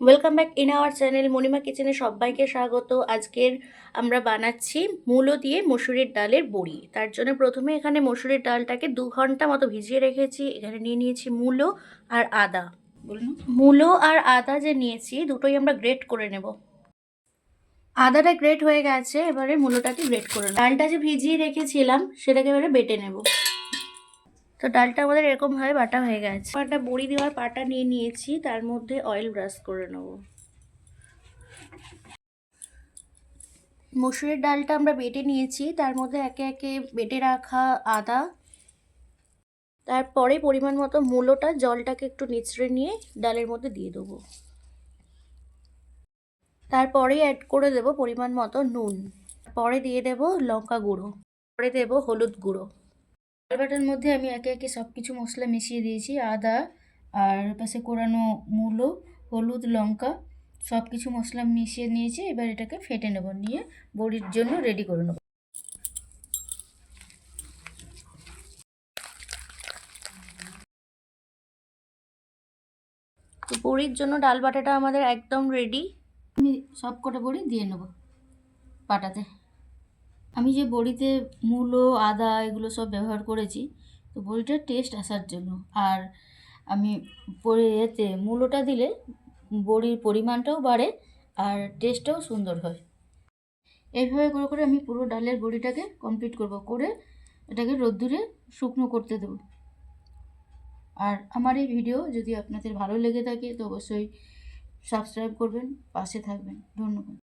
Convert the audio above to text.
Welcome back in our channel Monima কিচেনে সবাইকে স্বাগত। আজকের আমরা বানাচ্ছি মূলো দিয়ে মসুরির ডালের বড়ি। তার জন্য প্রথমে এখানে মসুরির ডালটাকে দু ঘণ্টা মতো ভিজিয়ে রেখেছি। এখানে নিয়ে নিয়েছি মূলো আর আদা। বলুন। মূলো আর আদা যে নিয়েছি দুটোই আমরা গ্রেট করে নেব। আদাটা গ্রেট হয়ে গেছে এবারে মূলোটাকে গ্রেট করে নেব। ডালটা যে ভিজিয়ে রেখেছিলাম সেটাকে এবারে বেটে নেব। তো ডালটা আমাদের এরকমভাবে বাটা হয়ে গেছে। একটা বড়ি দেওয়ার পাটা নিয়ে নিয়েছি, তার মধ্যে অয়েল ব্রাশ করে নেব। মসুরের ডালটা আমরা বেটে নিয়েছি, তার মধ্যে একে একে বেটে রাখা আদা। তারপরে পরিমাণ মতো মূলোটা, জলটাকে একটু নিচড়ে নিয়ে ডালের মধ্যে দিয়ে দেবো। তারপরে অ্যাড করে দেব পরিমাণ মতো নুন। পরে দিয়ে দেব লঙ্কা গুঁড়ো। পরে দেব হলুদ গুঁড়ো। ডালবাটার মধ্যে আমি একে একে সব কিছু মশলা মিশিয়ে দিয়েছি। আদা আর পাশে কোরানো মূলো, হলুদ, লঙ্কা সব কিছু মশলা মিশিয়ে নিয়েছি। এবার এটাকে ফেটে নেব, নিয়ে বড়ির জন্য রেডি করে নেব। তো বড়ির জন্য ডাল বাটাটা আমাদের একদম রেডি আমি সব কটা বড়ি দিয়ে নেব পাটাতে। আমি যে বড়িতে মূলো, আদা এগুলো সব ব্যবহার করেছি, তো বড়িটার টেস্ট আসার জন্য। আর আমি পরে এতে মূলোটা দিলে বড়ির পরিমাণটাও বাড়ে আর টেস্টটাও সুন্দর হয়। এইভাবে করে করে আমি পুরো ডালের বড়িটাকে কমপ্লিট করব, করে এটাকে রোদ্দুরে শুকনো করতে দেবো। আর আমার এই ভিডিও যদি আপনাদের ভালো লেগে থাকে, তো অবশ্যই সাবস্ক্রাইব করবেন, পাশে থাকবেন। ধন্যবাদ।